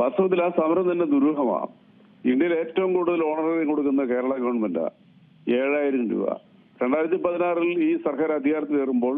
വാസ്തവത്തിൽ ആ സമരം തന്നെ ദുരൂഹമാണ് ഇന്ത്യയിൽ ഏറ്റവും കൂടുതൽ ഓണററി കൊടുക്കുന്ന കേരള ഗവൺമെന്റ്. ഏഴായിരം രൂപ. രണ്ടായിരത്തി പതിനാറിൽ ഈ സർക്കാർ അധികാരത്തിൽ കയറുമ്പോൾ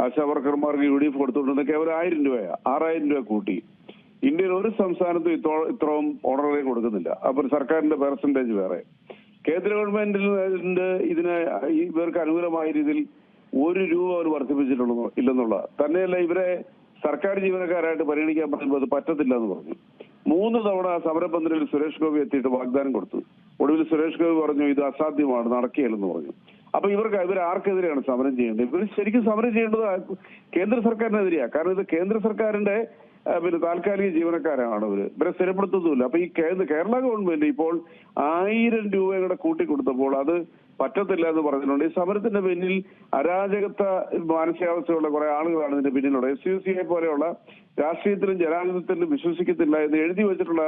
ആശാ വർക്കർമാർക്ക് യു ഡി എഫ് കൊടുത്തുകൊണ്ടിരുന്ന കേവലം ആയിരം രൂപയാ. ആറായിരം രൂപ കൂട്ടി. ഇന്ത്യയിൽ ഒരു സംസ്ഥാനത്തും ഇത്രോ ഇത്രയും ഓണററി കൊടുക്കുന്നില്ല. അപ്പൊ സർക്കാരിന്റെ പെർസെന്റേജ് വേറെ. കേന്ദ്ര ഗവൺമെന്റിന്റെ ഇതിന് ഇവർക്ക് അനുകൂലമായ രീതിയിൽ ഒരു രൂപ അവർ വർദ്ധിപ്പിച്ചിട്ടുള്ളൂ ഇല്ലെന്നുള്ള. തന്നെയല്ല ഇവരെ സർക്കാർ ജീവനക്കാരായിട്ട് പരിഗണിക്കാൻ പറയുമ്പോൾ അത് പറ്റത്തില്ല എന്ന് പറഞ്ഞു. മൂന്ന് തവണ സമരപന്തലിൽ സുരേഷ് ഗോപി എത്തിയിട്ട് വാഗ്ദാനം കൊടുത്തു. ഒടുവിൽ സുരേഷ് ഗോപി പറഞ്ഞു ഇത് അസാധ്യമാണ് നടക്കുകയില്ലെന്ന് പറഞ്ഞു. അപ്പൊ ഇവർക്ക് ഇവർ ആർക്കെതിരെയാണ് സമരം ചെയ്യേണ്ടത്? ഇവർ ശരിക്കും സമരം ചെയ്യേണ്ടത് കേന്ദ്ര സർക്കാരിനെതിരെയാണ് കാരണം ഇത് കേന്ദ്ര സർക്കാരിന്റെ പിന്നെ താൽക്കാലിക ജീവനക്കാരാണ് അവർ. ഇവരെ സ്ഥിരപ്പെടുത്തുന്നില്ല അപ്പൊ ഈ കേരള ഗവൺമെന്റ് ഇപ്പോൾ ആയിരം രൂപയുടെ കൂടെ കൂട്ടിക്കൊടുത്തപ്പോൾ അത് പറ്റത്തില്ല എന്ന് പറഞ്ഞിട്ടുണ്ട്. ഈ സമരത്തിന്റെ പിന്നിൽ അരാജകത്വ മാനസികാവസ്ഥയുള്ള കുറെ ആളുകളാണ് ഇതിന്റെ പിന്നിലുള്ളത്. എസ് യു സിയെ പോലെയുള്ള രാഷ്ട്രീയത്തിലും ജനാധിപത്യത്തിലും വിശ്വസിക്കത്തില്ല എന്ന് എഴുതി വെച്ചിട്ടുള്ള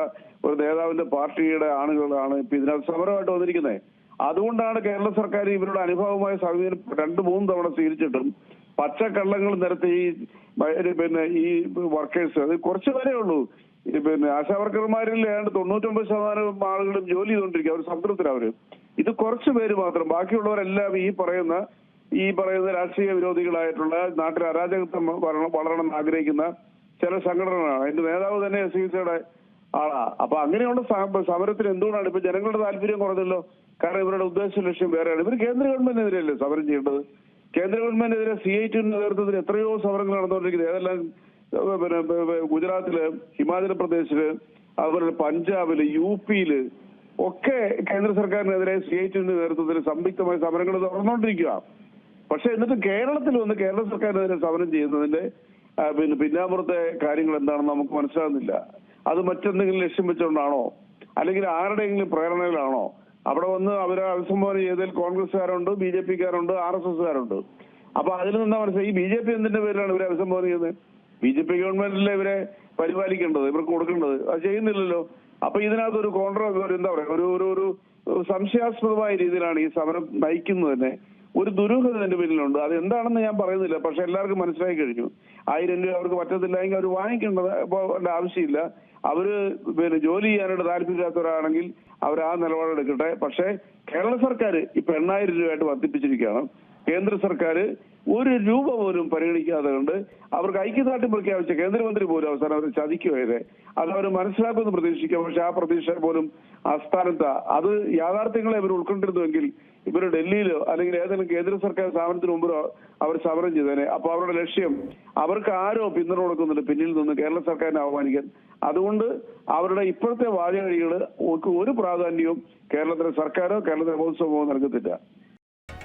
ഒരു നേതാവിന്റെ പാർട്ടിയുടെ ആളുകളാണ് ഇപ്പൊ ഇതിനകത്ത് സമരമായിട്ട് വന്നിരിക്കുന്നത്. അതുകൊണ്ടാണ് കേരള സർക്കാർ ഇവരുടെ അനുഭവമായ സമീപനം രണ്ട് മൂന്ന് തവണ സ്വീകരിച്ചിട്ടും പച്ചക്കള്ളങ്ങൾ നിരത്തി ഈ പിന്നെ ഈ വർക്കേഴ്സ് അത് കുറച്ച് പേരേ ഉള്ളൂ. പിന്നെ ആശാ വർക്കർമാരിൽ ഏതാണ്ട് തൊണ്ണൂറ്റൊമ്പത് ശതമാനം ആളുകളും ജോലി ചെയ്തുകൊണ്ടിരിക്കുക. അവർ സംതൃപ്തരാ ഇത് കുറച്ചു പേര് മാത്രം. ബാക്കിയുള്ളവരെല്ലാം ഈ പറയുന്ന ഈ പറയുന്ന രാഷ്ട്രീയ വിരോധികളായിട്ടുള്ള നാട്ടിൽ അരാജകത്വം വളരണം ആഗ്രഹിക്കുന്ന ചില സംഘടനകളാണ്. അതിന്റെ നേതാവ് തന്നെ എസ് സിയുടെ ആളാ. അപ്പൊ അങ്ങനെയുള്ള സമരത്തിന് എന്തുകൊണ്ടാണ്? ഇപ്പൊ ജനങ്ങളുടെ താല്പര്യം കുറഞ്ഞല്ലോ. കാരണം ഇവരുടെ ഉദ്ദേശ ലക്ഷ്യം വേറെയാണ്. ഇവർ കേന്ദ്ര ഗവൺമെന്റിനെതിരെയല്ലേ സമരം ചെയ്യേണ്ടത്? കേന്ദ്ര ഗവൺമെന്റിനെതിരെ സി ഐ ടിയുടെ നേതൃത്വത്തിൽ എത്രയോ സമരങ്ങൾ നടന്നുകൊണ്ടിരിക്കുന്നത് ഏതെല്ലാം പിന്നെ ഗുജറാത്തിൽ ഹിമാചൽ പ്രദേശിൽ അതുപോലെ പഞ്ചാബിൽ യു പിയിൽ ഒക്കെ കേന്ദ്ര സർക്കാരിനെതിരെ സി ഐ ടിയുടെ നേതൃത്വത്തിൽ സംയുക്തമായ സമരങ്ങൾ നടന്നുകൊണ്ടിരിക്കുക പക്ഷെ എന്നിട്ട് കേരളത്തിൽ വന്ന് കേരള സർക്കാരിനെതിരെ സമരം ചെയ്യുന്നതിന്റെ പിന്നെ പിന്നാമ്പുറത്തെ കാര്യങ്ങൾ എന്താണെന്ന് നമുക്ക് മനസ്സിലാകുന്നില്ല. അത് മറ്റെന്തെങ്കിലും ലക്ഷ്യം വെച്ചുകൊണ്ടാണോ? അല്ലെങ്കിൽ ആരുടെയെങ്കിലും പ്രേരണയിലാണോ? അവിടെ വന്ന് അവരെ അഭിസംബോധന ചെയ്തതിൽ കോൺഗ്രസ്സുകാരുണ്ട് ബി ജെ പിക്കാരുണ്ട് ആർ എസ് എസ്സുകാരുണ്ട്. അപ്പൊ അതിൽ നിന്നാ മനസ്സിലായി? ബി ജെ പി എന്തിന്റെ പേരിലാണ് ഇവരെ അഭിസംബോധന ചെയ്യുന്നത്? ബി ജെ പി ഗവൺമെന്റിലെ ഇവരെ പരിപാലിക്കേണ്ടത് ഇവർക്ക് കൊടുക്കേണ്ടത്? അത് ചെയ്യുന്നില്ലല്ലോ. അപ്പൊ ഇതിനകത്ത് ഒരു കോൺട്രോ എന്താ പറയാ ഒരു ഒരു സംശയാസ്പദമായ രീതിയിലാണ് ഈ സമരം നയിക്കുന്നത് തന്നെ. ഒരു ദുരൂഹത എന്റെ പിന്നിലുണ്ട് അത് എന്താണെന്ന് ഞാൻ പറയുന്നില്ല. പക്ഷെ എല്ലാവർക്കും മനസ്സിലായി കഴിഞ്ഞു. ആയിരം രൂപ അവർക്ക് പറ്റത്തില്ല എങ്കിൽ അവർ വാങ്ങിക്കേണ്ടത് ആവശ്യമില്ല. അവർ പിന്നെ ജോലി ചെയ്യാനായിട്ട് താല്പര്യമില്ലാത്തവരാണെങ്കിൽ അവർ ആ നിലപാടെടുക്കട്ടെ. പക്ഷേ കേരള സർക്കാർ ഇപ്പൊ എണ്ണായിരം രൂപയായിട്ട് വർദ്ധിപ്പിച്ചിരിക്കുകയാണ്. കേന്ദ്ര സർക്കാർ ഒരു രൂപ പോലും പരിഗണിക്കാതെ കൊണ്ട് അവർക്ക് ഐക്യദാർഢ്യം പ്രഖ്യാപിച്ച കേന്ദ്രമന്ത്രി പോലും അവസാനം അവർ ചതിക്കുകയത് അത് അവർ മനസ്സിലാക്കുമെന്ന് പ്രതീക്ഷിക്കാം. പക്ഷെ ആ പ്രതീക്ഷ പോലും അസ്ഥാനത്ത അത് യാഥാർത്ഥ്യങ്ങളെ ഇവർ ഉൾക്കൊണ്ടിരുന്നുവെങ്കിൽ ഇവർ ഡൽഹിയിലോ അല്ലെങ്കിൽ ഏതെങ്കിലും കേന്ദ്ര സർക്കാർ സ്ഥാപനത്തിന് മുമ്പിലോ അവർ സമരം ചെയ്തേനെ. അപ്പൊ അവരുടെ ലക്ഷ്യം അവർക്ക് ആരോ പിന്തുണ കൊടുക്കുന്നുണ്ട്. പിന്നിൽ നിന്ന് കേരള സർക്കാരിനെ അവമാനിക്കാൻ അതുകൊണ്ട് അവരുടെ ഇപ്പോഴത്തെ വാചകഴികൾ ഒരു പ്രാധാന്യവും കേരളത്തിലെ സർക്കാരോ കേരളത്തിലെ പൊതുസമൂഹമോ നൽകത്തില്ല.